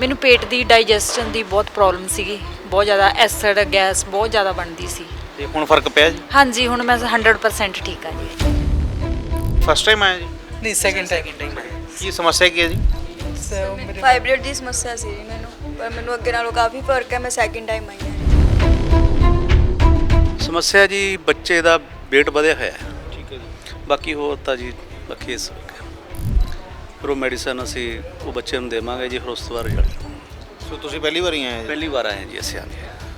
ਮੈਨੂੰ ਪੇਟ ਦੀ ਡਾਈਜੈਸ਼ਨ ਦੀ ਬਹੁਤ ਪ੍ਰੋਬਲਮ ਸੀਗੀ। ਬਹੁਤ ਜ਼ਿਆਦਾ ਐਸਿਡ ਗੈਸ ਬਹੁਤ ਜ਼ਿਆਦਾ ਬਣਦੀ ਸੀ। ਤੇ ਹੁਣ ਫ਼ਰਕ ਪਿਆ ਜੀ? ਹਾਂਜੀ ਹੁਣ ਮੈਂ 100% ਠੀਕ ਹਾਂ ਜੀ। ਫਸਟ ਟਾਈਮ ਆਇਆ ਜੀ? ਨਹੀਂ ਸੈਕਿੰਡ ਟਾਈਮ ਕੀ ਸਮੱਸਿਆ ਕੀ ਹੈ ਜੀ? ਸੋ ਮੇਰੇ ਫਾਈਬਰਡ ਦੀ ਸਮੱਸਿਆ ਸੀ ਜੀ ਮੈਨੂੰ। ਪਰ ਮੈਨੂੰ ਅੱਗੇ ਨਾਲੋਂ ਕਾਫੀ ਫ਼ਰਕ ਹੈ ਮੈਂ ਸੈਕਿੰਡ ਟਾਈਮ ਆਈ ਹਾਂ ਸਮੱਸਿਆ ਜੀ ਬੱਚੇ ਦਾ weight ਵਧਿਆ ਹੋਇਆ ਹੈ। ਠੀਕ ਹੈ ਜੀ। ਬਾਕੀ ਹੋਰ ਤਾਂ ਜੀ ਬਾਕੀ ਇਸ ਫਿਰ ਉਹ ਮੈਡੀਸਨ ਅਸੀਂ ਉਹ ਬੱਚੇ ਨੂੰ ਦੇਵਾਂਗੇ ਜੀ ਫਿਰ ਉਸ ਤੋਂ ਬਾਅਦ ਰਿਜ਼ਲਟ ਸੋ ਤੁਸੀਂ ਪਹਿਲੀ ਵਾਰ ਹੀ ਆਏ ਜੀ? ਪਹਿਲੀ ਵਾਰ ਆਏ ਹਾਂ ਜੀ ਅਸੀਂ ਹਾਂਜੀ।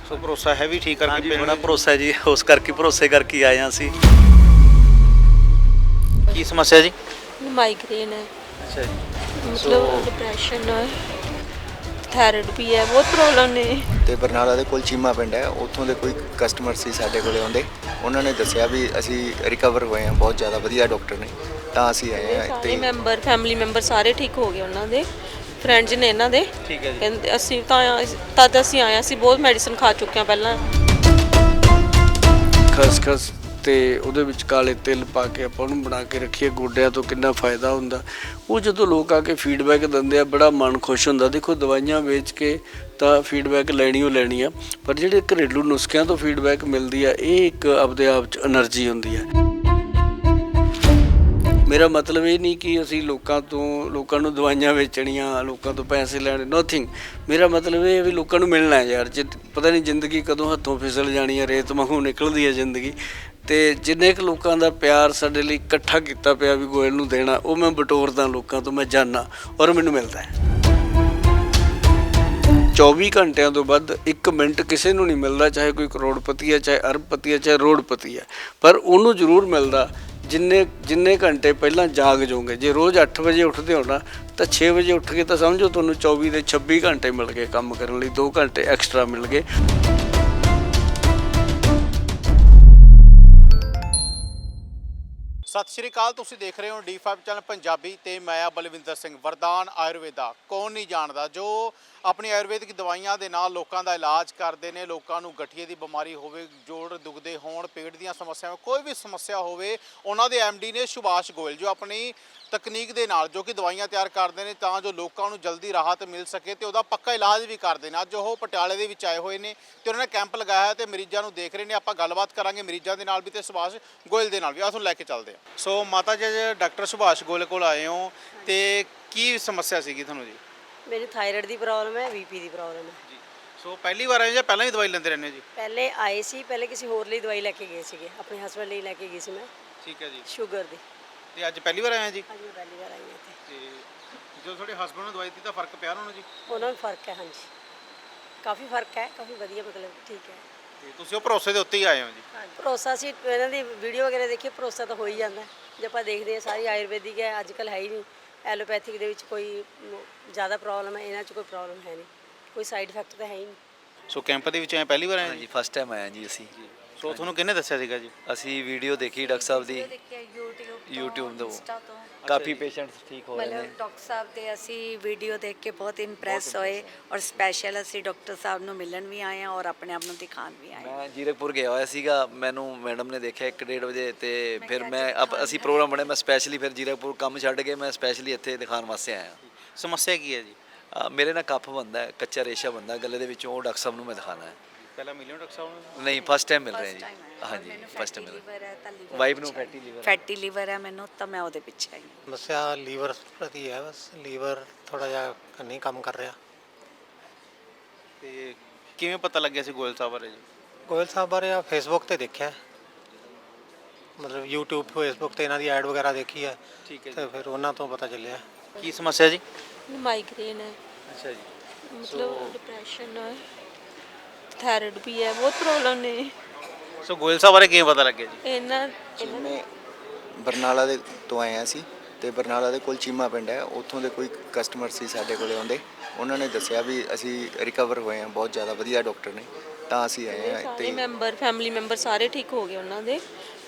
ਸੋ ਭਰੋਸਾ ਹੈ ਵੀ ਠੀਕ ਕਰਕੇ ਹਾਂਜੀ ਭੇਜਣਾ ਬੜਾ ਭਰੋਸਾ ਹੈ ਜੀ ਉਸ ਕਰਕੇ ਭਰੋਸੇ ਕਰਕੇ ਹੀ ਆਏ ਹਾਂ ਅਸੀਂ। ਕੀ ਸਮੱਸਿਆ ਜੀ? ਮਾਈਗ੍ਰੇਨ ਹੈ। ਅੱਛਾ ਜੀ। ਮਤਲਬ ਡਿਪਰੈਸ਼ਨ ਹੈ। ਥਾਇਰਾਇਡ ਵੀ ਹੈ ਬਹੁਤ ਪ੍ਰੋਬਲਮ ਨੇ। ਤੇ ਬਰਨਾਲਾ ਦੇ ਕੋਲ ਚੀਮਾ ਪਿੰਡ ਹੈ ਉੱਥੋਂ ਦੇ ਕੋਈ ਕਸਟਮਰ ਸੀ ਸਾਡੇ ਕੋਲੇ ਆਉਂਦੇ ਉਹਨਾਂ ਨੇ ਦੱਸਿਆ ਵੀ ਅਸੀਂ ਰਿਕਵਰ ਹੋਏ ਹਾਂ ਬਹੁਤ ਜ਼ਿਆਦਾ ਵਧੀਆ ਡਾਕਟਰ ਨੇ। ਤਾਂ ਅਸੀਂ ਆਏ ਆ ਇੱਥੇ ਸਾਰੇ ਮੈਂਬਰ ਫੈਮਿਲੀ ਮੈਂਬਰ ਸਾਰੇ ਠੀਕ ਹੋ ਗਏ ਉਹਨਾਂ ਦੇ। ਫਰੈਂਡਸ ਨੇ ਇਹਨਾਂ ਦੇ। ਠੀਕ ਹੈ ਜੀ। ਅਸੀਂ ਤਾਂ ਤਦ ਅਸੀਂ ਆਏ ਹਾਂ, ਬਹੁਤ ਮੈਡੀਸਨ ਖਾ ਚੁੱਕੇ ਹਾਂ ਪਹਿਲਾਂ। ਖਸਖਸ ਤੇ ਉਹਦੇ ਵਿੱਚ ਕਾਲੇ ਤਿਲ ਪਾ ਕੇ ਆਪਾਂ ਉਹਨੂੰ ਬਣਾ ਕੇ ਰੱਖੀਏ। ਗੋਡਿਆਂ ਤੋਂ ਕਿੰਨਾ ਫਾਇਦਾ ਹੁੰਦਾ। ਉਹ ਜਦੋਂ ਲੋਕ ਆ ਕੇ ਫੀਡਬੈਕ ਦਿੰਦੇ ਆ ਬੜਾ ਮਨ ਖੁਸ਼ ਹੁੰਦਾ। ਦੇਖੋ ਦਵਾਈਆਂ ਵੇਚ ਕੇ ਤਾਂ ਫੀਡਬੈਕ ਲੈਣੀ ਓ ਲੈਣੀ ਆ। ਪਰ ਜਿਹੜੇ ਘਰੇਲੂ ਨੁਸਖਿਆਂ ਤੋਂ ਫੀਡਬੈਕ ਮਿਲਦੀ ਆ ਇਹ ਇੱਕ ਆਪਦੇ ਆਪ ਚ એનર્ਜੀ ਹੁੰਦੀ ਆ। ਮੇਰਾ ਮਤਲਬ ਇਹ ਨਹੀਂ ਕਿ ਅਸੀਂ ਲੋਕਾਂ ਤੋਂ, ਲੋਕਾਂ ਨੂੰ ਦਵਾਈਆਂ ਵੇਚਣੀਆਂ, ਲੋਕਾਂ ਤੋਂ ਪੈਸੇ ਲੈਣੇ ਨੋਥਿੰਗ ਮੇਰਾ ਮਤਲਬ ਇਹ ਹੈ ਵੀ ਲੋਕਾਂ ਨੂੰ ਮਿਲਣਾ ਯਾਰ। ਜੇ ਪਤਾ ਨਹੀਂ ਜ਼ਿੰਦਗੀ ਕਦੋਂ ਹੱਥੋਂ ਫਿਸਲ ਜਾਣੀ ਹੈ, ਰੇਤ ਵਾਂਗੂ ਨਿਕਲਦੀ ਹੈ ਜ਼ਿੰਦਗੀ। ਤੇ ਜਿੰਨੇ ਕੁ ਲੋਕਾਂ ਦਾ ਪਿਆਰ ਸਾਡੇ ਲਈ ਇਕੱਠਾ ਕੀਤਾ ਪਿਆ ਵੀ ਗੋਇਲ ਨੂੰ ਦੇਣਾ, ਉਹ ਮੈਂ ਬਟੋਰਦਾ ਲੋਕਾਂ ਤੋਂ, ਮੈਂ ਜਾਣਾ ਔਰ ਮੈਨੂੰ ਮਿਲਦਾ ਹੈ। 24 ਘੰਟਿਆਂ ਤੋਂ ਵੱਧ 1 ਮਿੰਟ ਕਿਸੇ ਨੂੰ ਨਹੀਂ ਮਿਲਦਾ, ਚਾਹੇ ਕੋਈ ਕਰੋੜਪਤੀ ਹੈ, ਚਾਹੇ ਅਰਬਪਤੀ ਹੈ, ਚਾਹੇ ਰੋੜਪਤੀ ਹੈ। ਪਰ ਉਹਨੂੰ ਜ਼ਰੂਰ ਮਿਲਦਾ ਜਿੰਨੇ ਜਿੰਨੇ ਘੰਟੇ ਪਹਿਲਾਂ ਜਾਗ ਜਾਓਗੇ, ਜੇ ਰੋਜ਼ 8 ਵਜੇ ਉੱਠਦੇ ਹੋ ਨਾ, ਤਾਂ 6 ਵਜੇ ਉੱਠ ਕੇ ਤਾਂ ਸਮਝੋ ਤੁਹਾਨੂੰ 24 ਦੇ 26 ਘੰਟੇ ਮਿਲ ਗਏ ਕੰਮ ਕਰਨ ਲਈ 2 ਘੰਟੇ ਐਕਸਟਰਾ ਮਿਲ ਗਏ। ਸਤਿ ਸ਼੍ਰੀ ਅਕਾਲ, ਤੁਸੀਂ ਦੇਖ ਰਹੇ ਹੋ D5 ਚੈਨਲ ਪੰਜਾਬੀ ਤੇ ਮੈਂ ਆ ਬਲਵਿੰਦਰ ਸਿੰਘ ਵਰਦਾਨ, ਆਯੁਰਵੇਦਾ। ਕੌਣ ਨਹੀਂ ਜਾਣਦਾ, ਜੋ ਆਪਣੀ ਆਯੁਰਵੈਦਿਕ ਦਵਾਈਆਂ ਦੇ ਨਾਲ ਲੋਕਾਂ ਦਾ ਇਲਾਜ ਕਰਦੇ ਨੇ, ਲੋਕਾਂ ਨੂੰ ਗਠੀਏ ਦੀ ਬਿਮਾਰੀ ਹੋਵੇ, ਜੋੜ ਦੁਖਦੇ ਹੋਣ, ਪੇਟ ਦੀਆਂ ਸਮੱਸਿਆਵਾਂ, ਕੋਈ ਵੀ ਸਮੱਸਿਆ ਹੋਵੇ, ਉਹਨਾਂ ਦੇ ਡੀ ਨੇ ਸੁਭਾਸ਼ ਗੋਇਲ, ਜੋ ਆਪਣੀ ਤਕਨੀਕ ਦੇ ਨਾਲ, ਜੋ ਕਿ ਦਵਾਈਆਂ ਤਿਆਰ ਕਰਦੇ ਨੇ, ਤਾਂ ਜੋ ਲੋਕਾਂ ਨੂੰ ਜਲਦੀ ਰਾਹਤ ਮਿਲ ਸਕੇ ਤੇ ਉਹਦਾ ਪੱਕਾ ਇਲਾਜ ਵੀ ਕਰਦੇ ਨੇ ਅੱਜ ਉਹ ਪਟਿਆਲੇ ਦੇ ਵਿੱਚ ਆਏ ਹੋਏ ਨੇ ਤੇ ਉਹਨਾਂ ਨੇ ਕੈਂਪ ਲਗਾਇਆ ਹੈ ਤੇ ਮਰੀਜ਼ਾਂ ਨੂੰ ਦੇਖ ਰਹੇ ਨੇ, ਆਪਾਂ ਗੱਲਬਾਤ ਕਰਾਂਗੇ ਮਰੀਜ਼ਾਂ ਦੇ ਨਾਲ ਵੀ ਤੇ ਸੁਭਾਸ਼ ਗੋਇਲ ਦੇ ਨਾਲ ਵੀ। ਆਹ ਤੁਹਾਨੂੰ ਲੈ ਕੇ ਚੱਲਦੇ ਆ ਸੋ ਮਾਤਾ ਜੀ, ਅੱਜ ਡਾਕਟਰ ਸੁਭਾਸ਼ ਗੋਇਲ ਕੋਲ ਆਏ ਹੋ ਤੇ ਕੀ ਸਮੱਸਿਆ ਸੀਗੀ ਤੁਹਾਨੂੰ ਜੀ? ਮੇਰੀ ਥਾਇਰਾਇਡ ਦੀ ਪ੍ਰੋਬਲਮ ਹੈ ਬੀਪੀ ਦੀ ਪ੍ਰੋਬਲਮ ਹੈ। ਜੀ। ਸੋ ਪਹਿਲੀ ਵਾਰ ਆਏ ਜਾਂ ਪਹਿਲਾਂ ਹੀ ਦਵਾਈ ਲੈਂਦੇ ਰਹਿੰਦੇ ਹੋ ਜੀ? ਪਹਿਲੇ ਆਏ ਸੀ ਪਹਿਲੇ ਕਿਸੇ ਹੋਰ ਲਈ ਦਵਾਈ ਲੈ ਕੇ ਗਏ ਸੀਗੇ। ਆਪਣੇ ਹਸਬੰਡ ਲਈ ਲੈ ਕੇ ਗਈ ਸੀ ਮੈਂ। ਠੀਕ ਹੈ ਜੀ। ਸ਼ੂਗਰ ਦੀ। ਤੇ ਅੱਜ ਪਹਿਲੀ ਵਾਰ ਆਏ ਆ ਜੀ? ਅੱਜ ਮੈਂ ਪਹਿਲੀ ਵਾਰ ਆਈ ਹਾਂ ਇੱਥੇ। ਤੇ ਜਦੋਂ ਤੁਹਾਡੇ ਹਸਬੰਡ ਨੂੰ ਦਵਾਈ ਦਿੱਤੀ ਤਾਂ ਫ਼ਰਕ ਪਿਆ ਉਹਨਾਂ ਨੂੰ ਜੀ? ਉਹਨਾਂ ਨੂੰ ਫ਼ਰਕ ਹੈ ਹਾਂਜੀ। ਕਾਫੀ ਫ਼ਰਕ ਹੈ ਕਾਫੀ ਵਧੀਆ ਮਤਲਬ ਠੀਕ ਹੈ। ਤੇ ਤੁਸੀਂ ਉਹ ਭਰੋਸੇ ਦੇ ਉੱਤੇ ਹੀ ਆਏ ਹੋ ਜੀ? ਭਰੋਸਾ ਸੀ ਇਹਨਾਂ ਦੀ ਵੀਡੀਓ ਵਗੈਰਾ ਦੇਖੀ ਭਰੋਸਾ ਤਾਂ ਹੋ ਹੀ ਜਾਂਦਾ। ਜੇ ਆਪਾਂ ਦੇਖਦੇ ਹਾਂ ਸਾਰੀ ਆਯੁਰਵੈਦਿਕ ਹੈ ਅੱਜ ਕੱਲ ਹੈ ਹੀ ਨਹੀਂ। ਐਲੋਪੈਥਿਕ ਦੇ ਵਿੱਚ ਕੋਈ ਜ਼ਿਆਦਾ ਪ੍ਰੋਬਲਮ ਹੈ ਇਹਨਾਂ 'ਚ ਕੋਈ ਪ੍ਰੋਬਲਮ ਹੈ ਨਹੀਂ। ਕੋਈ ਸਾਈਡ ਇਫੈਕਟ ਤਾਂ ਹੈ ਹੀ ਨਹੀਂ। ਸੋ ਕੈਂਪ ਦੇ ਵਿੱਚ ਆਏ ਪਹਿਲੀ ਵਾਰ ਆਏ ਹਾਂਜੀ ਜੀ ਫਸਟ ਟਾਈਮ ਆਇਆ ਜੀ ਅਸੀਂ। ਸੋ ਤੁਹਾਨੂੰ ਕਿਹਨੇ ਦੱਸਿਆ ਸੀਗਾ ਜੀ? ਅਸੀਂ ਵੀਡੀਓ ਦੇਖੀ ਡਾਕਟਰ ਸਾਹਿਬ ਦੀ। YouTube YouTube ਤੋਂ। Insta ਤੋਂ। ਕਾਫੀ ਪੇਸ਼ੈਂਟਸ ਠੀਕ ਹੋ ਰਹੇ ਨੇ। ਮਤਲਬ ਡਾਕਟਰ ਸਾਹਿਬ ਦੇ ਅਸੀਂ ਵੀਡੀਓ ਦੇਖ ਕੇ ਬਹੁਤ ਇੰਪ੍ਰੈਸ ਹੋਏ ਔਰ ਸਪੈਸ਼ਲ ਅਸੀਂ ਡਾਕਟਰ ਸਾਹਿਬ ਨੂੰ ਮਿਲਣ ਵੀ ਆਏ ਹਾਂ ਔਰ ਆਪਣੇ ਆਪ ਨੂੰ ਦਿਖਾਉਣ ਵੀ ਆਏ ਹਾਂ। ਮੈਂ ਜੀਰਕਪੁਰ ਗਿਆ ਹੋਇਆ ਸੀਗਾ। ਮੈਨੂੰ ਮੈਡਮ ਨੇ ਦੇਖਿਆ 1:30 ਵਜੇ ਤੇ ਫਿਰ ਮੈਂ ਅਸੀਂ ਪ੍ਰੋਗਰਾਮ ਬਣਿਆ। ਮੈਂ ਸਪੈਸ਼ਲੀ ਫਿਰ ਜੀਰਕਪੁਰ ਕੰਮ ਛੱਡ ਕੇ ਮੈਂ ਸਪੈਸ਼ਲੀ ਇੱਥੇ ਦਿਖਾਉਣ ਵਾਸਤੇ ਆਇਆ। ਸਮੱਸਿਆ ਕੀ ਹੈ ਜੀ? ਅ, ਮੇਰੇ ਨਾਲ ਕੱਫ ਬੰਦਾ ਹੈ ਕੱਚਾ ਰੇਸ਼ਾ ਬੰਦਾ। ਗਲੇ ਦੇ ਵਿੱਚੋਂ ਉਹ ਡਾਕਟਰ ਸਾਹਿਬ ਨੂੰ ਮੈਂ ਦਿਖਾਣਾ ਹੈ। ਪਹਿਲਾਂ ਮਿਲਿਓ ਡਾਕਟਰ ਸਾਹਿਬ ਨੂੰ? ਨਹੀਂ ਫਸਟ ਟਾਈਮ ਮਿਲ ਰਿਹਾ ਜੀ। ਹਾਂਜੀ ਮੈਨੂੰ ਫਸਟ ਟਾਈਮ ਮਿਲ ਹੈ liver ਵਾਈਫ ਨੂੰ ਫੈਟੀ ਲੀਵਰ ਫੈਟੀ ਲੀਵਰ ਹੈ ਮੈਨੂੰ ਤਾਂ ਮੈਂ ਉਹਦੇ ਪਿੱਛੇ ਆਈ ਹਾਂ। ਸਮੱਸਿਆ ਲੀਵਰ ਪ੍ਰਤੀ ਹੈ ਬਸ ਲੀਵਰ ਥੋੜਾ ਜਿਹਾ ਨਹੀਂ ਕੰਮ ਕਰ ਰਿਹਾ। ਤੇ ਕਿਵੇਂ ਪਤਾ ਲੱਗਿਆ ਸੀ ਗੋਇਲ ਸਾਹਿਬ ਬਾਰੇ ਜੀ? ਗੋਇਲ ਸਾਹਿਬ ਬਾਰੇ ਆ ਫੇਸਬੁੱਕ ਤੇ ਦੇਖਿਆ ਮਤਲਬ YouTube ਫੇਸਬੁੱਕ ਤੇ ਇਹਨਾਂ ਦੀ ਐਡ ਵਗੈਰਾ ਦੇਖੀ ਹੈ। ਠੀਕ ਹੈ ਤੇ ਫਿਰ ਉਹਨਾਂ ਤੋਂ ਪਤਾ ਚੱਲਿਆ। ਕੀ ਸਮੱਸਿਆ ਜੀ? ਮਾਈਗ੍ਰੇਨ ਹੈ। ਅੱਛਾ ਜੀ। ਮਤਲਬ ਡਿਪਰੈਸ਼ਨ ਹੈ। ਥਾਇਰਾਇਡ ਵੀ ਹੈ ਬਹੁਤ ਪ੍ਰੋਬਲਮ ਨੇ। ਸੋ ਗੋਇਲ ਸਾਹਿਬ ਬਾਰੇ ਕਿਵੇਂ ਪਤਾ ਲੱਗਿਆ ਜੀ? ਇਹਨਾਂ ਚੀਮੇ ਬਰਨਾਲਾ ਦੇ ਤੋਂ ਆਏ ਹਾਂ ਅਸੀਂ ਤੇ ਬਰਨਾਲਾ ਦੇ ਕੋਲ ਚੀਮਾ ਪਿੰਡ ਹੈ। ਉੱਥੋਂ ਦੇ ਕੋਈ ਕਸਟਮਰ ਸੀ ਸਾਡੇ ਕੋਲੇ ਆਉਂਦੇ। ਉਹਨਾਂ ਨੇ ਦੱਸਿਆ ਵੀ ਅਸੀਂ ਰਿਕਵਰ ਹੋਏ ਹਾਂ ਬਹੁਤ ਜ਼ਿਆਦਾ ਵਧੀਆ ਡਾਕਟਰ ਨੇ। ਤਾਂ ਅਸੀਂ ਆਏ ਹਾਂ ਸਾਰੇ ਤੇ ਮੈਂਬਰ ਫੈਮਿਲੀ ਮੈਂਬਰ ਸਾਰੇ ਠੀਕ ਹੋ ਗਏ ਉਹਨਾਂ ਦੇ।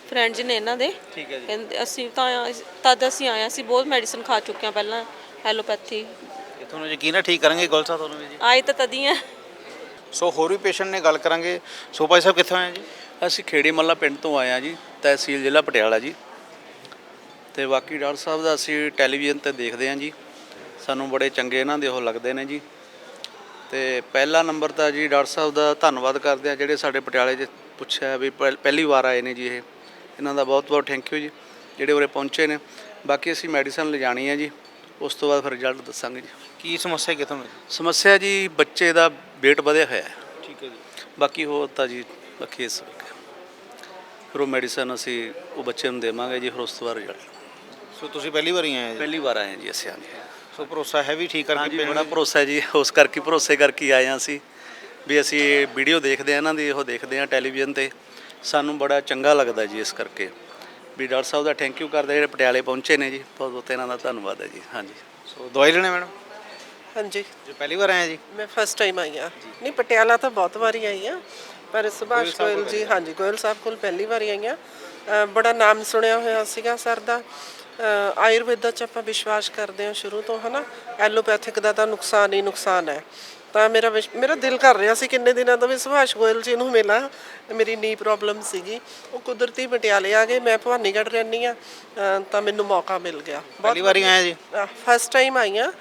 ਫਰੈਂਡਸ ਨੇ ਇਹਨਾਂ ਦੇ। ਠੀਕ ਹੈ ਜੀ। ਕਹਿੰਦੇ ਅਸੀਂ ਤਾਂ ਤਦ ਅਸੀਂ ਆਏ ਹਾਂ, ਅਸੀਂ ਬਹੁਤ ਮੈਡੀਸਨ ਖਾ ਚੁੱਕੇ ਹਾਂ ਪਹਿਲਾਂ ਐਲੋਪੈਥੀ ਇਹ ਤੁਹਾਨੂੰ ਯਕੀਨ ਹੈ ਠੀਕ ਕਰਾਂਗੇ ਗੋਇਲ ਸਾਹਿਬ ਤੁਹਾਨੂੰ ਵੀ ਜੀ? ਆਏ ਤਾਂ ਤਦੀ ਆ। ਸੋ ਹੋਰ ਵੀ ਪੇਸ਼ੈਂਟ ਨੇ ਗੱਲ ਕਰਾਂਗੇ। ਸੋ ਭਾਈ ਸਾਹਿਬ, ਕਿੱਥੋਂ ਆਏ ਜੀ? ਅਸੀਂ ਖੇੜੀ ਮੱਲਾ ਪਿੰਡ ਤੋਂ ਆਏ ਹਾਂ ਜੀ, ਤਹਿਸੀਲ ਜ਼ਿਲ੍ਹਾ ਪਟਿਆਲਾ ਜੀ। ਤੇ ਬਾਕੀ ਡਾਕਟਰ ਸਾਹਿਬ ਦਾ ਅਸੀਂ ਟੈਲੀਵਿਜ਼ਨ ਤੇ ਦੇਖਦੇ ਹਾਂ ਜੀ। ਸਾਨੂੰ ਬੜੇ ਚੰਗੇ ਇਹਨਾਂ ਦੇ ਉਹ ਲੱਗਦੇ ਨੇ ਜੀ। ਤੇ ਪਹਿਲਾ ਨੰਬਰ ਤਾਂ ਜੀ ਡਾਕਟਰ ਸਾਹਿਬ ਦਾ ਧੰਨਵਾਦ ਕਰਦੇ ਆ, ਜਿਹੜੇ ਸਾਡੇ ਪਟਿਆਲੇ 'ਚ ਪੁੱਛਿਆ ਵੀ ਪਹਿ- ਪਹਿਲੀ ਵਾਰ ਆਏ ਨੇ ਜੀ ਇਹ। ਇਹਨਾਂ ਦਾ ਬਹੁਤ ਬਹੁਤ ਥੈਂਕ ਯੂ ਜੀ, ਜਿਹੜੇ ਉਰੇ ਪਹੁੰਚੇ ਨੇ। ਬਾਕੀ ਅਸੀਂ ਮੈਡੀਸਨ ਲਿਜਾਣੀ ਹੈ ਜੀ, ਉਸ ਤੋਂ ਬਾਅਦ ਫਿਰ ਰਿਜ਼ਲਟ ਦੱਸਾਂਗੇ ਜੀ। ਕੀ ਸਮੱਸਿਆ ਕਿਥੋਂ ਸਮੱਸਿਆ ਜੀ ਬੱਚੇ ਦਾ weight ਵਧਿਆ ਹੋਇਆ ਹੈ। ਠੀਕ ਹੈ ਜੀ। ਬਾਕੀ ਹੋਰ ਤਾਂ ਜੀ ਬਾਕੀ ਇਸ ਫਿਰ ਉਹ ਮੈਡੀਸਨ ਅਸੀਂ ਉਹ ਬੱਚੇ ਨੂੰ ਦੇਵਾਂਗੇ ਜੀ ਫਿਰ ਉਸ ਤੋਂ ਬਾਅਦ ਰਿਜ਼ਲਟ ਸੋ ਤੁਸੀਂ ਪਹਿਲੀ ਵਾਰ ਹੀ ਆਏ ਜੀ? ਪਹਿਲੀ ਵਾਰ ਆਏ ਹਾਂ ਜੀ ਅਸੀਂ ਹਾਂਜੀ। ਸੋ ਭਰੋਸਾ ਹੈ ਵੀ ਠੀਕ ਕਰਕੇ ਹਾਂਜੀ ਭੇਜਣਾ ਬੜਾ ਭਰੋਸਾ ਹੈ ਜੀ ਉਸ ਕਰਕੇ ਭਰੋਸੇ ਕਰਕੇ ਹੀ ਆਏ ਹਾਂ ਅਸੀਂ। ਵੀ ਅਸੀਂ ਵੀਡੀਓ ਦੇਖਦੇ ਆ ਇਹਨਾਂ ਦੀ ਉਹ ਦੇਖਦੇ ਆ ਟੈਲੀਵਿਜ਼ਨ ਤੇ। ਸਾਨੂੰ ਬੜਾ ਚੰਗਾ ਲੱਗਦਾ ਜੀ ਇਸ ਕਰਕੇ। ਵੀ ਡਾਕਟਰ ਸਾਹਿਬ ਦਾ ਥੈਂਕ ਯੂ ਕਰਦੇ ਜਿਹੜੇ ਪਟਿਆਲੇ ਪਹੁੰਚੇ ਨੇ ਜੀ ਬਹੁਤ ਬਹੁਤ ਇਹਨਾਂ ਦਾ ਧੰਨਵਾਦ ਹੈ ਜੀ ਹਾਂਜੀ। ਸੋ ਦਵਾਈ ਲੈਣੇ ਮੈਡਮ? ਹਾਂਜੀ। ਜੀ ਪਹਿਲੀ ਵਾਰ ਆਏ ਜੀ? ਮੈਂ ਫਸਟ ਟਾਈਮ ਆਈ ਹਾਂ। ਨਹੀਂ ਪਟਿਆਲਾ ਤਾਂ ਬਹੁਤ ਵਾਰੀ ਆਈ ਹਾਂ ਪਰ ਸੁਭਾਸ਼ ਗੋਇਲ ਜੀ ਹਾਂਜੀ ਗੋਇਲ ਸਾਹਿਬ ਕੋਲ ਪਹਿਲੀ ਵਾਰੀ ਆਈ ਅ, ਬੜਾ ਨਾਮ ਸੁਣਿਆ ਹੋਇਆ ਸੀਗਾ ਸਰ ਦਾ। ਅ, ਆਯੁਰਵੇਦਾ ਚ ਆਪਾਂ ਵਿਸ਼ਵਾਸ ਕਰਦੇ ਹਾਂ ਸ਼ੁਰੂ ਤੋਂ ਹਨਾ? ਐਲੋਪੈਥਿਕ ਦਾ ਤਾਂ ਨੁਕਸਾਨ ਹੀ ਨੁਕਸਾਨ ਹੈ। ਤਾਂ ਮੇਰਾ ਵਿਸ਼- ਮੇਰਾ ਦਿਲ ਕਰ ਰਿਹਾ ਸੀ ਕਿੰਨੇ ਦਿਨਾਂ ਤੋਂ ਵੀ ਸੁਭਾਸ਼ ਗੋਇਲ ਜੀ ਨੂੰ ਮਿਲਾਂ। ਮੇਰੀ ਨੀ ਪ੍ਰੋਬਲਮ ਸੀਗੀ। ਉਹ ਕੁਦਰਤੀ ਪਟਿਆਲੇ ਆ ਗਏ ਮੈਂ ਭਵਾਨੀਗੜ੍ਹ ਰਹਿੰਦੀ ਆ ਤਾਂ ਮੈਨੂੰ ਮੌਕਾ ਮਿਲ ਗਿਆ। ਪਹਿਲੀ ਵਾਰੀ ਆਏ ਜੀ? ਫਸਟ ਟਾਈਮ ਆਈ ਆ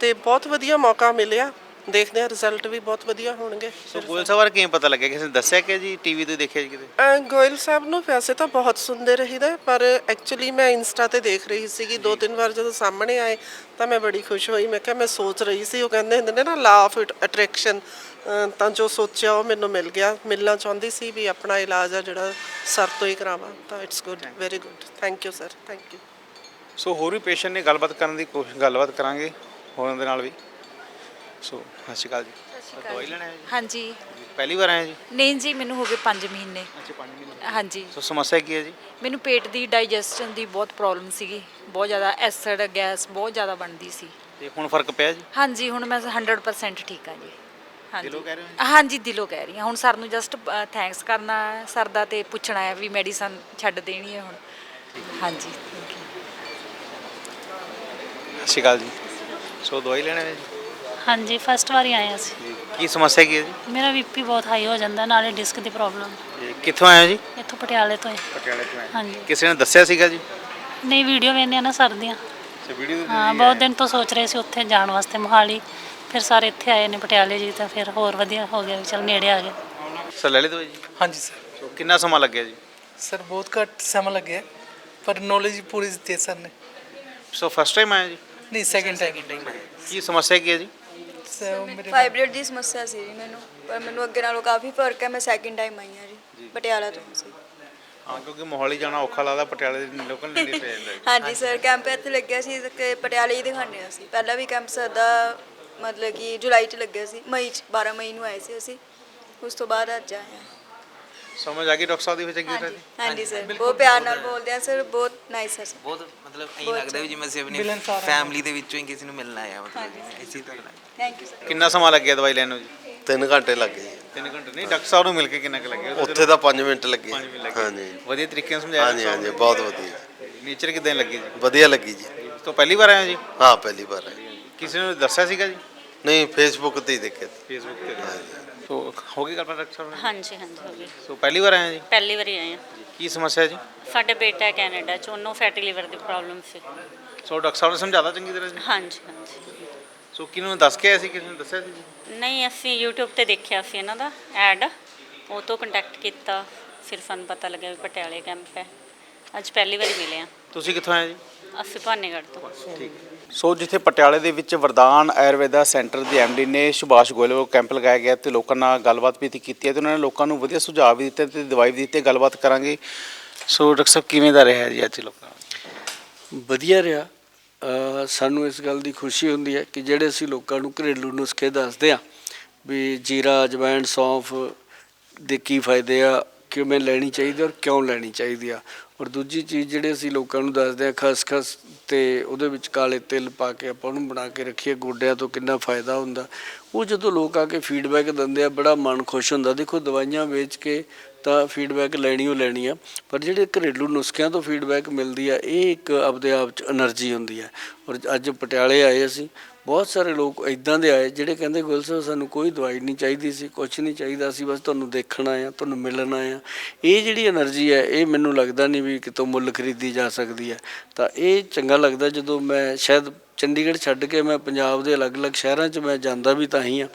ਤੇ ਬਹੁਤ ਵਧੀਆ ਮੌਕਾ ਮਿਲਿਆ। ਦੇਖਦੇ ਆ ਰਿਜ਼ਲਟ ਵੀ ਬਹੁਤ ਵਧੀਆ ਹੋਣਗੇ। ਸੋ ਗੋਇਲ ਸਾਹਿਬ ਬਾਰੇ ਕਿਵੇਂ ਪਤਾ ਲੱਗਿਆ? ਕਿਸੇ ਨੇ ਦੱਸਿਆ ਕਿ ਜੀ ਟੀਵੀ ਤੇ ਦੇਖਿਆ ਜੀ ਕਿਤੇ? ਅ, ਗੋਇਲ ਸਾਹਿਬ ਨੂੰ ਵੈਸੇ ਤਾਂ ਬਹੁਤ ਸੁਣਦੇ ਰਹੀਦਾ ਪਰ ਐਕਚੁਅਲੀ ਮੈਂ ਇੰਸਟਾ ਤੇ ਦੇਖ ਰਹੀ ਸੀਗੀ ਦੋ ਤਿੰਨ ਵਾਰ ਜਦੋਂ ਸਾਹਮਣੇ ਆਏ ਤਾਂ ਮੈਂ ਬੜੀ ਖੁਸ਼ ਹੋਈ। ਮੈਂ ਕਿਹਾ ਮੈਂ ਸੋਚ ਰਹੀ ਸੀ ਉਹ ਕਹਿੰਦੇ ਹੁੰਦੇ ਨੇ ਨਾ ਲਾ ਆਫ ਅਟਰੈਕਸ਼ਨ ਤਾਂ ਜੋ ਸੋਚਿਆ ਉਹ ਮੈਨੂੰ ਮਿਲ ਗਿਆ। ਮਿਲਣਾ ਚਾਹੁੰਦੀ ਸੀ ਵੀ ਆਪਣਾ ਇਲਾਜ ਆ ਜਿਹੜਾ ਸਰ ਤੋਂ ਹੀ ਕਰਾਵਾਂ ਤਾਂ it's good very good thank you sir thank you so ਹੋਰ ਵੀ ਪੇਸ਼ੈਂਟ ਨੇ ਗੱਲਬਾਤ ਕਰਨ ਦੀ ਕੋਸ਼ਿਸ਼ ਗੱਲਬਾਤ ਕਰਾਂਗੇ। ਹੋਰਾਂ ਦੇ ਨਾਲ ਵੀ। ਸੋ ਸਤਿ ਸ਼੍ਰੀ ਅਕਾਲ ਜੀ। ਦਵਾਈ ਲੈਣਾ ਹੈ ਜੀ? ਹਾਂਜੀ। ਪਹਿਲੀ ਵਾਰ ਆਏ ਜੀ? ਨਹੀਂ ਜੀ ਮੈਨੂੰ ਹੋ ਗਏ 5 ਮਹੀਨੇ। ਅੱਛਾ 5 ਮਹੀਨੇ ਹਾਂਜੀ। ਸੋ ਸਮੱਸਿਆ ਕੀ ਹੈ ਜੀ? ਮੈਨੂੰ ਪੇਟ ਦੀ ਡਾਈਜੈਸ਼ਨ ਦੀ ਬਹੁਤ ਪ੍ਰੋਬਲਮ ਸੀਗੀ। ਬਹੁਤ ਜ਼ਿਆਦਾ ਐਸਿਡ ਗੈਸ ਬਹੁਤ ਜ਼ਿਆਦਾ ਬਣਦੀ ਸੀ। ਤੇ ਹੁਣ ਫ਼ਰਕ ਪਿਆ ਜੀ? ਹਾਂਜੀ ਹੁਣ ਮੈਂ 100% ਠੀਕ ਹਾਂ ਜੀ। ਹਾਂਜੀ। ਦਿਲੋਂ ਕਹਿ ਰਹੇ ਹੋ ਹਾਂਜੀ ਦਿਲੋਂ ਕਹਿ ਰਹੀ ਹਾਂ। ਹੁਣ ਸਰ ਨੂੰ ਜਸਟ ਥੈਂਕਸ ਕਰਨਾ ਸਰ ਦਾ ਤੇ ਪੁੱਛਣਾ ਹੈ ਵੀ ਮੈਡੀਸਨ ਛੱਡ ਦੇਣੀ ਹੈ ਹੁਣ। ਹਾਂਜੀ thank you. ਸਤਿ ਸ਼੍ਰੀ ਅਕਾਲ ਜੀ। ਸੋ ਦਵਾਈ ਲੈਣਾ ਹੈ ਜੀ? ਹਾਂਜੀ ਫਸਟ ਵਾਰੀ ਆਏ ਅਸੀਂ। ਜੀ। ਕੀ ਸਮੱਸਿਆ ਕੀ ਹੈ ਜੀ? ਮੇਰਾ ਬੀਪੀ ਬਹੁਤ ਹਾਈ ਹੋ ਜਾਂਦਾ ਨਾਲੇ ਡਿਸਕ ਦੀ ਪ੍ਰੋਬਲਮ ਇਹ ਕਿੱਥੋਂ ਆਏ ਹੋ ਜੀ? ਇੱਥੋਂ ਪਟਿਆਲੇ ਤੋਂ ਹੀ। ਪਟਿਆਲੇ ਤੋਂ ਆਏ। ਹਾਂਜੀ। ਕਿਸੇ ਨੇ ਦੱਸਿਆ ਸੀਗਾ ਜੀ? ਨਹੀਂ ਵੀਡੀਓ ਵੇਖਦੇ ਆ ਨਾ ਸਰ ਦੀਆਂ। ਅੱਛਾ ਵੀਡੀਓ ਹਾਂ ਬਹੁਤ ਦਿਨ ਤੋਂ ਸੋਚ ਰਹੇ ਸੀ ਉੱਥੇ ਜਾਣ ਵਾਸਤੇ ਮੋਹਾਲੀ। ਫਿਰ ਸਾਰੇ ਇੱਥੇ ਆਏ ਨੇ ਪਟਿਆਲੇ ਜੀ ਤਾਂ ਫਿਰ ਹੋਰ ਵਧੀਆ ਹੋ ਗਿਆ ਵੀ ਚਲ ਨੇੜੇ ਆ ਗਏ। ਸਰ ਲੈ ਲਈ ਦਵਾਈ ਜੀ? ਹਾਂਜੀ ਸਰ ਸੋ ਕਿੰਨਾ ਸਮਾਂ ਲੱਗਿਆ ਜੀ? ਸਰ ਬਹੁਤ ਘੱਟ ਸਮਾਂ ਲੱਗਿਆ ਪਰ ਨੌਲੇਜ ਪੂਰੀ ਦਿੱਤੀ ਹੈ ਸਰ ਨੇ। ਸੋ ਫਸਟ ਟਾਈਮ ਆਏ ਜੀ? ਨਹੀਂ ਸੈਕਿੰਡ ਟਾਈਮ ਕੀ ਸਮੱਸਿਆ ਕੀ ਹੈ ਜੀ? ਸਰ ਮੇਰੇ ਫਾਈਬਰਡ ਦੀ ਸਮੱਸਿਆ ਸੀ ਜੀ ਮੈਨੂੰ। ਪਰ ਮੈਨੂੰ ਅੱਗੇ ਨਾਲੋਂ ਕਾਫੀ ਫ਼ਰਕ ਹੈ ਮੈਂ ਸੈਕਿੰਡ ਟਾਈਮ ਆਈ ਹਾਂ ਜੀ ਪਟਿਆਲਾ ਤੋਂ ਸੀ। ਹਾਂ ਕਿਉਂਕਿ ਮੋਹਾਲੀ ਜਾਣਾ ਔਖਾ ਲੱਗਦਾ ਪਟਿਆਲੇ ਦੇ ਲੋਕਲ ਨੇੜੇ ਪੈ ਜਾਂਦਾ ਜੀ। ਹਾਂਜੀ ਸਰ ਕੈਂਪ ਇੱਥੇ ਲੱਗਿਆ ਸੀ ਤੇ ਪਟਿਆਲੇ ਹੀ ਹਾਂ ਅਸੀਂ। ਪਹਿਲਾਂ ਵੀ ਕੈਂਪ ਸਰ ਦਾ ਮਤਲਬ ਕਿ ਜੁਲਾਈ 'ਚ ਲੱਗਿਆ ਸੀ ਮਈ 'ਚ 12 ਮਈ ਨੂੰ ਆਏ ਸੀ ਅਸੀਂ। ਉਸ ਤੋਂ ਬਾਅਦ ਅੱਜ ਆਏ ਹਾਂ। ਸਮਝ ਆ ਗਈ ਡਾਕਟਰ ਸਾਹਿਬ ਦੀ ਵਿੱਚ ਕੀ ਹਾਂਜੀ ਹਾਂਜੀ ਸਰ ਬਹੁਤ ਪਿਆਰ ਨਾਲ ਬੋਲਦੇ ਆ ਸਰ ਬਹੁਤ ਨਾਈਸ ਹੈ ਸਰ। ਬਹੁਤ ਮਤਲਬ ਐਂ ਬਹੁਤ ਲੱਗਦਾ ਵੀ ਜਿਵੇਂ ਅਸੀਂ ਆਪਣੀ। ਫੈਮਿਲੀ ਦੇ ਵਿੱਚੋਂ ਹੀ ਕਿਸੇ ਨੂੰ ਮਿਲਣ ਆਇਆ ਮਤਲਬ ਇਸੇ ਤਰ੍ਹਾਂ ਥੈਂਕ ਯੂ ਸਰ ਕਿੰਨਾ ਸਮਾਂ ਲੱਗਿਆ ਦਵਾਈ ਲੈਣ ਨੂੰ ਜੀ? 3 ਘੰਟੇ ਲੱਗੇ ਜੀ। 3 ਘੰਟੇ ਨਹੀਂ ਡਾਕਟਰ ਸਾਹਿਬ ਨੂੰ ਮਿਲ ਕੇ ਕਿੰਨਾ ਕੁ ਲੱਗਿਆ? ਉੱਥੇ ਤਾਂ 5 ਮਿੰਟ ਲੱਗੇ। ਹਾਂਜੀ। ਵਧੀਆ ਤਰੀਕੇ ਨਾਲ ਸਮਝਾਇਆ ਹਾਂਜੀ ਹਾਂਜੀ ਬਹੁਤ ਵਧੀਆ। ਨੇਚਰ ਕਿਦਾਂ ਲੱਗੀ ਜੀ? ਵਧੀਆ ਲੱਗੀ ਜੀ। ਤੋਂ ਪਹਿਲੀ ਵਾਰ ਆਏ ਹੋ ਜੀ? ਹਾਂ ਪਹਿਲੀ ਵਾਰ ਹੈ ਕਿਸੇ ਨੇ ਦੱਸਿਆ ਸੀਗਾ ਜੀ? ਨਹੀਂ ਫੇਸਬੁੱਕ ਤੇ ਹੀ ਦੇਖਿਆ ਸੀ। ਫੇਸਬੁੱਕ ਤੇ। ਸੋ ਹੋ ਗਈ ਗੱਲਬਾਤ ਡਾਕਟਰ ਸਾਹਿਬ ਨਾਲ? ਹਾਂਜੀ ਹਾਂਜੀ ਹੋ ਗਈ। ਸੋ ਪਹਿਲੀ ਵਾਰ ਆਏ ਹੋ ਜੀ? ਪਹਿਲੀ ਵਾਰੀ ਆਏ ਆ ਕੀ ਸਮੱਸਿਆ ਜੀ? ਸਾਡੇ ਬੇਟਾ ਕੈਨੇਡਾ ਚ ਉਹਨੂੰ ਫੈਟੀ ਲਿਵਰ ਦੀ ਪ੍ਰੋਬਲਮ ਸੀ। ਸੋ ਡਾਕਟਰ ਸਾਹਿਬ ਨੇ ਸਮਝਾਤਾ ਚੰਗੀ ਤਰ੍ਹਾਂ ਜੀ? ਹਾਂਜੀ ਹਾਂਜੀ। ਸੋ ਕਿਹਨੂੰ ਦੱਸ ਕੇ ਆਏ ਸੀ ਕਿਸੇ ਨੇ ਦੱਸਿਆ ਸੀ ਜੀ? ਨਹੀਂ ਅਸੀਂ YouTube ਤੇ ਦੇਖਿਆ ਸੀ ਇਹਨਾਂ ਦਾ ਐਡ। ਉਹ ਤੋਂ ਕੰਟੈਕਟ ਕੀਤਾ ਫਿਰ ਸਾਨੂੰ ਪਤਾ ਲੱਗਿਆ ਵੀ ਪਟਿਆਲੇ ਕੈਂਪ ਹੈ। ਅੱਜ ਪਹਿਲੀ ਵਾਰੀ ਮਿਲੇ ਆ ਤੁਸੀਂ ਕਿੱਥੋਂ ਆਏ ਜੀ? ਅਸੀਂ ਭਾਨੇਗੜ੍ਹ ਤੋਂ। ਠੀਕ। ਸੋ ਜਿੱਥੇ ਪਟਿਆਲੇ ਦੇ ਵਿੱਚ ਵਰਦਾਨ ਆਯੁਰਵੇਦਾ ਸੈਂਟਰ ਦੇ ਐਮਡੀ ਨੇ ਸੁਭਾਸ਼ ਗੋਇਲ ਵੱਲੋਂ ਕੈਂਪ ਲਗਾਇਆ ਗਿਆ ਤੇ ਲੋਕਾਂ ਨਾਲ ਗੱਲਬਾਤ ਵੀ ਕੀਤੀ ਹੈ ਤੇ ਉਹਨਾਂ ਨੇ ਲੋਕਾਂ ਨੂੰ ਵਧੀਆ ਸੁਝਾਅ ਵੀ ਦਿੱਤੇ ਤੇ ਦਵਾਈ ਵੀ ਦਿੱਤੀ, ਗੱਲਬਾਤ ਕਰਾਂਗੇ। ਸੋ ਡਾਕਟਰ ਸਾਹਿਬ, ਕਿਵੇਂ ਦਾ ਰਿਹਾ ਜੀ ਅੱਜ ਲੋਕਾਂ ਵਧੀਆ ਰਿਹਾ। ਸਾਨੂੰ ਇਸ ਗੱਲ ਦੀ ਖੁਸ਼ੀ ਹੁੰਦੀ ਹੈ ਕਿ ਜਿਹੜੇ ਅਸੀਂ ਲੋਕਾਂ ਨੂੰ ਘਰੇਲੂ ਨੁਸਖੇ ਦੱਸਦੇ ਆ ਵੀ ਜੀਰਾ, ਅਜਵਾਇਣ, ਸੌਂਫ ਦੇ ਕੀ ਫਾਇਦੇ ਆ, ਕਿਵੇਂ ਲੈਣੀ ਚਾਹੀਦੀ ਔਰ ਕਿਉਂ ਲੈਣੀ ਚਾਹੀਦੀ ਆ। ਔਰ ਦੂਜੀ ਚੀਜ਼ ਜਿਹੜੇ ਅਸੀਂ ਲੋਕਾਂ ਨੂੰ ਦੱਸਦੇ ਆ ਖਸਖਸ ਤੇ ਉਹਦੇ ਵਿੱਚ ਕਾਲੇ ਤਿਲ ਪਾ ਕੇ ਆਪਾਂ ਉਹਨੂੰ ਬਣਾ ਕੇ ਰੱਖੀਏ, ਗੋਡਿਆਂ ਤੋਂ ਕਿੰਨਾ ਫਾਇਦਾ ਹੁੰਦਾ। ਉਹ ਜਦੋਂ ਲੋਕ ਆ ਕੇ ਫੀਡਬੈਕ ਦਿੰਦੇ ਆ, ਬੜਾ ਮਨ ਖੁਸ਼ ਹੁੰਦਾ। ਦੇਖੋ ਦਵਾਈਆਂ ਵੇਚ ਕੇ ਤਾਂ ਫੀਡਬੈਕ ਲੈਣੀ ਓ ਲੈਣੀ ਆ, ਪਰ ਜਿਹੜੇ ਘਰੇਲੂ ਨੁਸਖਿਆਂ ਤੋਂ ਫੀਡਬੈਕ ਮਿਲਦੀ ਆ, ਇਹ ਇੱਕ ਆਪਦੇ ਆਪ ਚ એનર્ਜੀ ਹੁੰਦੀ ਆ। ਔਰ ਅੱਜ ਪਟਿਆਲੇ ਆਏ ਅਸੀਂ ਬਹੁਤ ਸਾਰੇ ਲੋਕ ਇਦਾਂ ਦੇ ਆਏ ਜਿਹੜੇ ਕਹਿੰਦੇ ਗੁਲ ਸਾਹਿਬ, ਸਾਨੂੰ ਕੋਈ ਦਵਾਈ ਨਹੀਂ ਚਾਹੀਦੀ ਸੀ ਕੁਝ ਨਹੀਂ ਚਾਹੀਦਾ ਸੀ, ਬਸ ਤੁਹਾਨੂੰ ਦੇਖਣਾ ਆ, ਤੁਹਾਨੂੰ ਮਿਲਣਾ ਆ। ਇਹ ਜਿਹੜੀ એનર્ਜੀ ਹੈ, ਇਹ ਮੈਨੂੰ ਲੱਗਦਾ ਨਹੀਂ ਵੀ ਕਿਤੋਂ ਮੁੱਲ ਖਰੀਦੀ ਜਾ ਸਕਦੀ ਹੈ। ਤਾਂ ਇਹ ਚੰਗਾ ਲੱਗਦਾ ਜਦੋਂ ਮੈਂ ਸ਼ਾਇਦ ਚੰਡੀਗੜ੍ਹ ਛੱਡ ਕੇ ਮੈਂ ਪੰਜਾਬ ਦੇ ਅਲੱਗ-ਅਲੱਗ ਸ਼ਹਿਰਾਂ 'ਚ ਮੈਂ ਜਾਂਦਾ ਵੀ ਤਾਂ ਹੀ ਆ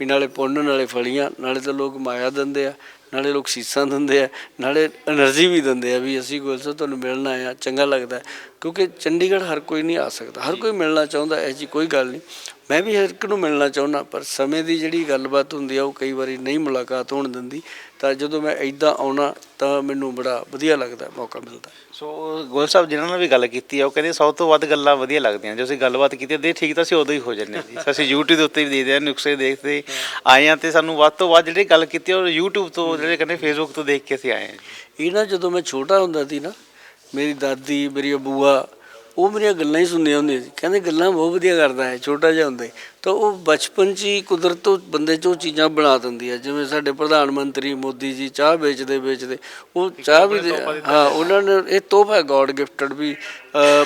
ਵੀ ਨਾਲੇ ਪੁੰਨ, ਨਾਲੇ ਫਲੀਆਂ, ਨਾਲੇ ਤਾਂ ਲੋਕ ਮਾਇਆ ਦਿੰਦੇ ਆ, ਨਾਲੇ ਲੋਕ ਸੀਸਾਂ ਦਿੰਦੇ ਆ, ਨਾਲੇ એનર્ਜੀ ਵੀ ਦਿੰਦੇ ਆ ਵੀ ਅਸੀਂ ਗੋਇਲ ਤੁਹਾਨੂੰ ਮਿਲਣਾ ਆ ਚੰਗਾ ਲੱਗਦਾ ਕਿਉਂਕਿ ਚੰਡੀਗੜ੍ਹ ਹਰ ਕੋਈ ਨਹੀਂ ਆ ਸਕਦਾ, ਹਰ ਕੋਈ ਮਿਲਣਾ ਚਾਹੁੰਦਾ ਐ ਜੀ ਕੋਈ ਗੱਲ ਨਹੀਂ। ਮੈਂ ਵੀ ਹਰ ਇੱਕ ਨੂੰ ਮਿਲਣਾ ਚਾਹੁੰਦਾ, ਪਰ ਸਮੇਂ ਦੀ ਜਿਹੜੀ ਗੱਲਬਾਤ ਹੁੰਦੀ ਆ, ਉਹ ਕਈ ਵਾਰੀ ਨਹੀਂ ਮੁਲਾਕਾਤ ਹੋਣ ਦਿੰਦੀ। ਤਾਂ ਜਦੋਂ ਮੈਂ ਇਦਾਂ ਆਉਣਾ ਤਾਂ ਮੈਨੂੰ ਬੜਾ ਵਧੀਆ ਲੱਗਦਾ ਮੌਕਾ ਮਿਲਦਾ। ਸੋ ਗੋਲ ਸਾਹਿਬ ਜਿਨ੍ਹਾਂ ਨਾਲ ਵੀ ਗੱਲ ਕੀਤੀ ਆ ਉਹ ਕਹਿੰਦੇ ਸਭ ਤੋਂ ਵੱਧ ਗੱਲਾਂ ਵਧੀਆ ਲੱਗਦੀਆਂ। ਜੇ ਅਸੀਂ ਗੱਲਬਾਤ ਕੀਤੀ ਦੇ ਠੀਕ ਤਾਂ ਅਸੀਂ ਉਦੋਂ ਹੀ ਹੋ ਜੰਨੇ ਜੀ। ਅਸੀਂ YouTube ਦੇ ਉੱਤੇ ਵੀ ਦੇਖਦੇ ਆ ਨੁਕਸੇ ਦੇਖਦੇ ਆਏ ਆ ਤੇ ਸਾਨੂੰ ਵੱਧ ਤੋਂ ਵੱਧ ਜਿਹੜੀ ਗੱਲ ਕੀਤੀ ਉਹ YouTube ਤੋਂ ਜਿਹੜੇ ਕਹਿੰਦੇ Facebook ਤੋਂ ਦੇਖ ਕੇ ਅਸੀਂ ਆਏ ਆ ਇਹ ਨਾ ਜਦੋਂ ਮੈਂ ਛੋਟਾ ਹੁੰਦਾ ਸੀ ਨਾ ਮੇਰੀ ਦਾਦੀ ਮੇਰੀ ਬੂਆ ਉਹ ਮੇਰੀਆਂ ਗੱਲਾਂ ਹੀ ਸੁਣਨੀਆਂ ਹੁੰਦੀਆਂ ਸੀ। ਕਹਿੰਦੇ ਗੱਲਾਂ ਬਹੁਤ ਵਧੀਆ ਕਰਦਾ ਹੈ ਛੋਟਾ ਜਿਹਾ ਹੁੰਦਾ ਤਾਂ ਉਹ ਬਚਪਨ 'ਚ ਹੀ ਕੁਦਰਤ ਤੋਂ ਬੰਦੇ 'ਚ ਉਹ ਚੀਜ਼ਾਂ ਬਣਾ ਦਿੰਦੀ ਹੈ। ਜਿਵੇਂ ਸਾਡੇ ਪ੍ਰਧਾਨ ਮੰਤਰੀ ਮੋਦੀ ਜੀ ਚਾਹ ਵੇਚਦੇ ਵੇਚਦੇ। ਉਹ ਚਾਹ ਵੀ ਹਾਂ ਉਹਨਾਂ ਨੇ ਇਹ ਤੋਹਫਾ ਗੋਡ ਗਿਫਟਡ ਵੀ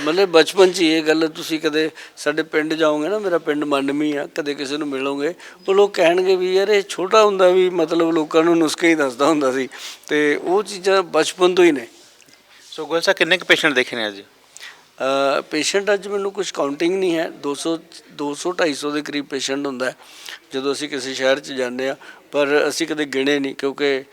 ਮਤਲਬ ਬਚਪਨ 'ਚ ਹੀ ਇਹ ਗੱਲ ਤੁਸੀਂ ਕਦੇ ਸਾਡੇ ਪਿੰਡ ਜਾਓਗੇ ਨਾ ਮੇਰਾ ਪਿੰਡ ਮੰਨਮੀ ਆ ਕਦੇ ਕਿਸੇ ਨੂੰ ਮਿਲੋਗੇ ਉਹ ਲੋਕ ਕਹਿਣਗੇ ਵੀ ਯਾਰ ਇਹ ਛੋਟਾ ਹੁੰਦਾ ਵੀ ਮਤਲਬ ਲੋਕਾਂ ਨੂੰ ਨੁਸਖੇ ਹੀ ਦੱਸਦਾ ਹੁੰਦਾ ਸੀ। ਤੇ ਉਹ ਚੀਜ਼ਾਂ ਬਚਪਨ ਤੋਂ ਹੀ ਨੇ। ਸੋ ਗੋਲ ਸਾਹਿਬ ਕਿੰਨੇ ਕੁ ਪੇਸ਼ੈਂਟ ਦੇਖੇ ਨੇ ਅੱਜ? ਪੇਸ਼ੈਂਟ ਅੱਜ ਮੈਨੂੰ ਕੁਝ ਕਾਊਂਟਿੰਗ ਨਹੀਂ ਹੈ। 200 200 250 ਦੇ ਕਰੀਬ ਪੇਸ਼ੈਂਟ ਹੁੰਦਾ ਜਦੋਂ ਅਸੀਂ ਕਿਸੇ ਸ਼ਹਿਰ 'ਚ ਜਾਂਦੇ ਆ ਪਰ ਅਸੀਂ ਕਦੇ ਗਿਣੇ ਨਹੀਂ ਕਿਉਂਕਿ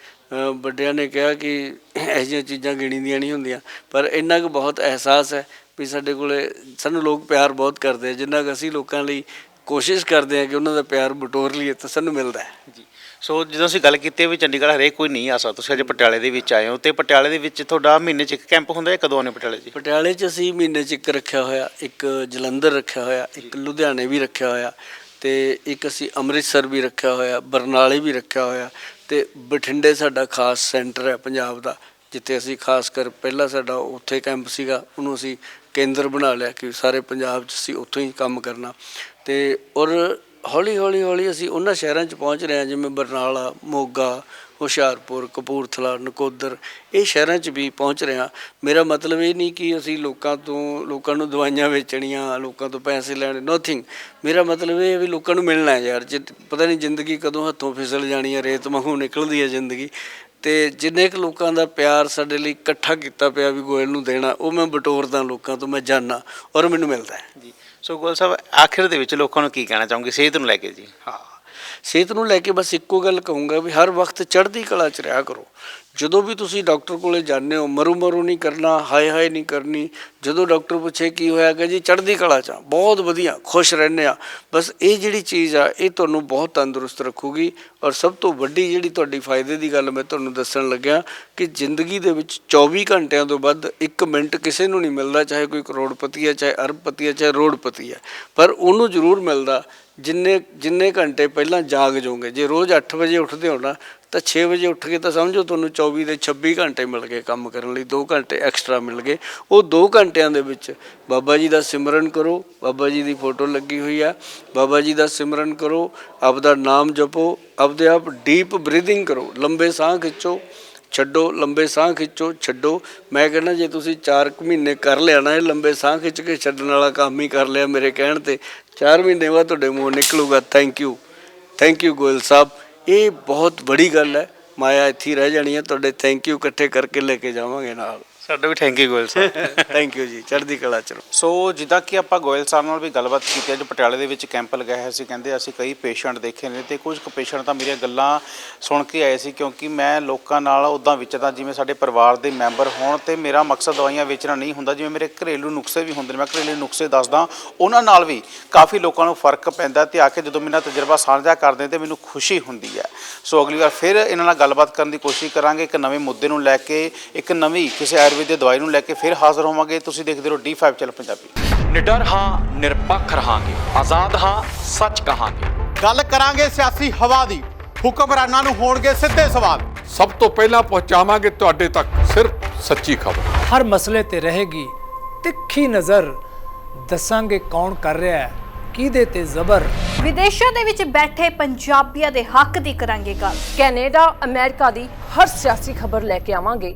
ਵੱਡਿਆਂ ਨੇ ਕਿਹਾ ਕਿ ਇਹੋ ਜਿਹੀਆਂ ਚੀਜ਼ਾਂ ਗਿਣੀ ਦੀਆਂ ਨਹੀਂ ਹੁੰਦੀਆਂ। ਪਰ ਇੰਨਾ ਕੁ ਬਹੁਤ ਅਹਿਸਾਸ ਹੈ ਵੀ ਸਾਡੇ ਕੋਲੇ, ਸਾਨੂੰ ਲੋਕ ਪਿਆਰ ਬਹੁਤ ਕਰਦੇ ਆ, ਜਿੰਨਾ ਕੁ ਅਸੀਂ ਲੋਕਾਂ ਲਈ ਕੋਸ਼ਿਸ਼ ਕਰਦੇ ਆ ਕਿ ਉਹਨਾਂ ਦਾ ਪਿਆਰ ਬਟੋਰ ਲਈਏ ਤਾਂ ਸਾਨੂੰ ਮਿਲਦਾ ਹੈ। ਜੀ। ਸੋ ਜਦੋਂ ਅਸੀਂ ਗੱਲ ਕੀਤੀ ਹੈ ਵੀ ਚੰਡੀਗੜ੍ਹ ਹਰੇਕ ਕੋਈ ਨਹੀਂ ਆ ਸਕਦਾ ਤੁਸੀਂ ਅੱਜ ਪਟਿਆਲੇ ਦੇ ਵਿੱਚ ਆਏ ਹੋ ਤੇ ਪਟਿਆਲੇ ਦੇ ਵਿੱਚ ਤੁਹਾਡਾ ਮਹੀਨੇ 'ਚ ਇੱਕ ਕੈਂਪ ਹੁੰਦਾ ਹੈ ਕਦੋਂ ਆਉਂਦੇ ਪਟਿਆਲੇ ਜੀ? ਪਟਿਆਲੇ 'ਚ ਅਸੀਂ ਮਹੀਨੇ 'ਚ ਇੱਕ ਰੱਖਿਆ ਹੋਇਆ ਇੱਕ ਜਲੰਧਰ ਰੱਖਿਆ ਹੋਇਆ ਇੱਕ ਲੁਧਿਆਣੇ ਵੀ ਰੱਖਿਆ ਹੋਇਆ ਤੇ ਇੱਕ ਅਸੀਂ ਅੰਮ੍ਰਿਤਸਰ ਵੀ ਰੱਖਿਆ ਹੋਇਆ ਬਰਨਾਲੇ ਵੀ ਰੱਖਿਆ ਹੋਇਆ ਤੇ ਬਠਿੰਡੇ ਸਾਡਾ ਖਾਸ ਸੈਂਟਰ ਹੈ ਪੰਜਾਬ ਦਾ ਜਿੱਥੇ ਅਸੀਂ ਖਾਸ ਕਰ ਪਹਿਲਾਂ ਸਾਡਾ ਉੱਥੇ ਕੈਂਪ ਸੀਗਾ ਉਹਨੂੰ ਅਸੀਂ ਕੇਂਦਰ ਬਣਾ ਲਿਆ ਕਿ ਸਾਰੇ ਪੰਜਾਬ 'ਚ ਅਸੀਂ ਉੱਥੋਂ ਹੀ ਕੰਮ ਕਰਨਾ। ਤੇ ਔਰ ਹੌਲੀ ਹੌਲੀ ਹੌਲੀ ਅਸੀਂ ਉਹਨਾਂ ਸ਼ਹਿਰਾਂ 'ਚ ਪਹੁੰਚ ਰਹੇ ਹਾਂ, ਜਿਵੇਂ ਬਰਨਾਲਾ, ਮੋਗਾ, ਹੁਸ਼ਿਆਰਪੁਰ, ਕਪੂਰਥਲਾ, ਨਕੋਦਰ, ਇਹ ਸ਼ਹਿਰਾਂ 'ਚ ਵੀ ਪਹੁੰਚ ਰਹੇ ਹਾਂ। ਮੇਰਾ ਮਤਲਬ ਇਹ ਨਹੀਂ ਕਿ ਅਸੀਂ ਲੋਕਾਂ ਤੋਂ, ਲੋਕਾਂ ਨੂੰ ਦਵਾਈਆਂ ਵੇਚਣੀਆਂ, ਲੋਕਾਂ ਤੋਂ ਪੈਸੇ ਲੈਣੇ ਨੋਥਿੰਗ ਮੇਰਾ ਮਤਲਬ ਇਹ ਹੈ ਵੀ ਲੋਕਾਂ ਨੂੰ ਮਿਲਣਾ ਯਾਰ ਜੇ ਪਤਾ ਨਹੀਂ ਜ਼ਿੰਦਗੀ ਕਦੋਂ ਹੱਥੋਂ ਫਿਸਲ ਜਾਣੀ ਹੈ, ਰੇਤ ਵਾਂਗੂ ਨਿਕਲਦੀ ਹੈ ਜ਼ਿੰਦਗੀ। ਤੇ ਜਿੰਨੇ ਕੁ ਲੋਕਾਂ ਦਾ ਪਿਆਰ ਸਾਡੇ ਲਈ ਇਕੱਠਾ ਕੀਤਾ ਪਿਆ ਵੀ ਗੋਇਲ ਨੂੰ ਦੇਣਾ ਉਹ ਮੈਂ ਬਟੋਰਦਾ ਲੋਕਾਂ ਤੋਂ ਮੈਂ ਜਾਣਾ ਔਰ ਮੈਨੂੰ ਮਿਲਦਾ ਹੈ। ਜੀ। ਸੋ ਗੋਲ ਸਾਹਿਬ ਆਖਿਰ ਦੇ ਵਿੱਚ ਲੋਕਾਂ ਨੂੰ ਕੀ ਕਹਿਣਾ ਚਾਹੋਗੇ? ਸਿਹਤ ਨੂੰ ਲੈ ਕੇ ਜੀ। ਹਾਂ। ਸਿਹਤ ਨੂੰ ਲੈ ਕੇ ਬਸ ਇੱਕੋ ਗੱਲ ਕਹੂੰਗਾ ਵੀ ਹਰ ਵਕਤ ਚੜ੍ਹਦੀ ਕਲਾ 'ਚ ਰਿਹਾ ਕਰੋ। ਜਦੋਂ ਵੀ ਤੁਸੀਂ ਡਾਕਟਰ ਕੋਲੇ ਜਾਂਦੇ ਹੋ ਮਰੂ ਮਰੂ ਨਹੀਂ ਕਰਨਾ ਹਾਏ ਹਾਏ ਨਹੀਂ ਕਰਨੀ ਜਦੋਂ ਡਾਕਟਰ ਪੁੱਛੇ ਕੀ ਹੋਇਆ ਕਿ ਜੀ ਚੜ੍ਹਦੀ ਕਲਾ 'ਚ ਆ, ਬਹੁਤ ਵਧੀਆ ਖੁਸ਼ ਰਹਿੰਦੇ ਆ। ਬਸ ਇਹ ਜਿਹੜੀ ਚੀਜ਼ ਆ ਇਹ ਤੁਹਾਨੂੰ ਬਹੁਤ ਤੰਦਰੁਸਤ ਰੱਖੂਗੀ ਔਰ ਸਭ ਤੋਂ ਵੱਡੀ ਜਿਹੜੀ ਤੁਹਾਡੀ ਫਾਇਦੇ ਦੀ ਗੱਲ ਮੈਂ ਤੁਹਾਨੂੰ ਦੱਸਣ ਲੱਗਿਆ ਕਿ ਜ਼ਿੰਦਗੀ ਦੇ ਵਿੱਚ 24 ਘੰਟਿਆਂ ਤੋਂ ਵੱਧ 1 ਮਿੰਟ ਕਿਸੇ ਨੂੰ ਨਹੀਂ ਮਿਲਦਾ ਚਾਹੇ ਕੋਈ ਕਰੋੜਪਤੀ ਹੈ ਚਾਹੇ ਅਰਬਪਤੀ ਹੈ ਚਾਹੇ ਰੋੜਪਤੀ ਹੈ ਪਰ ਉਹਨੂੰ ਜ਼ਰੂਰ ਮਿਲਦਾ ਜਿੰਨੇ ਜਿੰਨੇ ਘੰਟੇ ਪਹਿਲਾਂ ਜਾਗ ਜਾਓਗੇ। ਜੇ ਰੋਜ਼ 8 ਵਜੇ ਉੱਠਦੇ ਹੋ ਨਾ ਤਾਂ 6 ਵਜੇ ਉੱਠ ਕੇ ਤਾਂ ਸਮਝੋ ਤੁਹਾਨੂੰ 24 ਦੇ 26 ਘੰਟੇ ਮਿਲ ਗਏ ਕੰਮ ਕਰਨ ਲਈ 2 ਘੰਟੇ ਐਕਸਟਰਾ ਮਿਲ ਗਏ। ਉਹ 2 ਘੰਟਿਆਂ ਦੇ ਵਿੱਚ ਬਾਬਾ ਜੀ ਦਾ ਸਿਮਰਨ ਕਰੋ, ਬਾਬਾ ਜੀ ਦੀ ਫੋਟੋ ਲੱਗੀ ਹੋਈ ਆ। ਬਾਬਾ ਜੀ ਦਾ ਸਿਮਰਨ ਕਰੋ, ਆਪਦਾ ਨਾਮ ਜਪੋ, ਆਪਦੇ ਆਪ ਡੀਪ ਬਰੀਥਿੰਗ ਕਰੋ, ਲੰਬੇ ਸਾਹ ਖਿੱਚੋ, ਛੱਡੋ, ਲੰਬੇ ਸਾਹ ਖਿੱਚੋ, ਛੱਡੋ। ਮੈਂ ਕਹਿੰਦਾ ਜੇ ਤੁਸੀਂ 4 ਮਹੀਨੇ ਕਰ ਲਿਆ ਨਾ, ਇਹ ਲੰਬੇ ਸਾਹ ਖਿੱਚ ਕੇ ਛੱਡਣ ਵਾਲਾ ਕੰਮ ਹੀ ਕਰ ਲਿਆ ਮੇਰੇ ਕਹਿਣ ਤੇ 4 ਮਹੀਨੇ ਬਾਅਦ ਤੁਹਾਡੇ ਮੂੰਹ ਨਿਕਲੂਗਾ। Thank you thank you Goyal ਸਾਹਿਬ। ਇਹ ਬਹੁਤ ਬੜੀ ਗੱਲ ਹੈ। ਮਾਇਆ ਇੱਥੇ ਰਹਿ ਜਾਣੀ ਹੈ। ਤੁਹਾਡੇ ਥੈਂਕ ਯੂ ਇਕੱਠੇ ਕਰਕੇ ਲੈ ਕੇ ਜਾਵਾਂਗੇ ਨਾਲ। ਸਾਡਾ ਵੀ ਥੈਂਕ ਯੂ ਗੋਇਲ ਸਾਹਿਬ। ਥੈਂਕ ਯੂ ਜੀ, ਚੜ੍ਹਦੀ ਕਲਾ ਚ ਸੋ ਜਿੱਦਾਂ ਕਿ ਆਪਾਂ ਗੋਇਲ ਸਾਹਿਬ ਨਾਲ ਵੀ ਗੱਲਬਾਤ ਕੀਤੀ ਅੱਜ ਪਟਿਆਲੇ ਦੇ ਵਿੱਚ ਕੈਂਪ ਲਗਾਇਆ ਹੋਇਆ ਸੀ, ਕਹਿੰਦੇ ਅਸੀਂ ਕਈ ਪੇਸ਼ੈਂਟ ਦੇਖੇ ਨੇ ਤੇ ਕੁਝ ਕੁ ਪੇਸ਼ੈਂਟ ਤਾਂ ਮੇਰੀਆਂ ਗੱਲਾਂ ਸੁਣ ਕੇ ਆਏ ਸੀ, ਕਿਉਂਕਿ ਮੈਂ ਲੋਕਾਂ ਨਾਲ ਉਦਾਂ ਵਿਚਦਾ ਜਿਵੇਂ ਸਾਡੇ ਪਰਿਵਾਰ ਦੇ ਮੈਂਬਰ ਹੋਣ ਤੇ ਮੇਰਾ ਮਕਸਦ ਦਵਾਈਆਂ ਵੇਚਣਾ ਨਹੀਂ ਹੁੰਦਾ, ਜਿਵੇਂ ਮੇਰੇ ਘਰੇਲੂ ਨੁਸਖੇ ਵੀ ਹੁੰਦੇ ਨੇ, ਮੈਂ ਘਰੇਲੂ ਨੁਸਖੇ ਦੱਸਦਾ, ਉਹਨਾਂ ਨਾਲ ਵੀ ਕਾਫੀ ਲੋਕਾਂ ਨੂੰ ਫ਼ਰਕ ਪੈਂਦਾ ਤੇ ਆ ਕੇ ਜਦੋਂ ਮੇਰਾ ਤਜਰਬਾ ਸਾਂਝਾ ਕਰਦੇ ਤੇ ਮੈਨੂੰ ਖੁਸ਼ੀ ਹੁੰਦੀ ਹੈ। ਸੋ ਅਗਲੀ ਵਾਰ ਫਿਰ ਇਹਨਾਂ ਨਾਲ ਗੱਲਬਾਤ ਕਰਨ ਦੀ ਕੋਸ਼ਿਸ਼ ਕਰਾਂਗੇ, ਇੱਕ ਨਵੇਂ ਮੁੱਦੇ ਨੂੰ ਲੈ ਕੇ, ਇੱਕ ਨਵੀਂ ਕਿਸੇ ਆਯੁਰਵੇਦ ਦੀ ਦਵਾਈ ਨੂੰ ਲੈ ਕੇ ਫਿਰ ਹਾਜ਼ਰ ਹੋਵਾਂਗੇ। ਤੁਸੀਂ ਦੇਖਦੇ ਰਹੋ D5 ਚੈਨਲ ਪੰਜਾਬੀ। ਨਿਡਰ ਹਾਂ ਨਿਰਪੱਖ ਰਹਾਂਗੇ। ਆਜ਼ਾਦ ਹਾਂ ਸੱਚ ਕਹਾਂਗੇ। ਗੱਲ ਕਰਾਂਗੇ ਸਿਆਸੀ ਹਵਾ ਦੀ। ਹੁਕਮਰਾਨਾਂ ਨੂੰ ਹੋਣਗੇ ਸਿੱਧੇ ਸਵਾਲ। ਸਭ ਤੋਂ ਪਹਿਲਾਂ ਪਹੁੰਚਾਵਾਂਗੇ ਤੁਹਾਡੇ ਤੱਕ ਸਿਰਫ ਸੱਚੀ ਖਬਰ। ਹਰ ਮਸਲੇ ਤੇ ਰਹੇਗੀ ਤਿੱਖੀ ਨਜ਼ਰ। ਦੱਸਾਂਗੇ ਕੌਣ ਕਰ ਰਿਹਾ ਹੈ ਕਿਹਦੇ ਤੇ ਜ਼ਬਰ। ਵਿਦੇਸ਼ਾਂ ਦੇ ਵਿੱਚ ਬੈਠੇ ਪੰਜਾਬੀਆਂ ਦੇ ਹੱਕ ਦੀ ਕਰਾਂਗੇ ਗੱਲ। ਕੈਨੇਡਾ ਅਮਰੀਕਾ ਦੀ ਹਰ ਸਿਆਸੀ ਖਬਰ ਲੈ ਕੇ ਆਵਾਂਗੇ।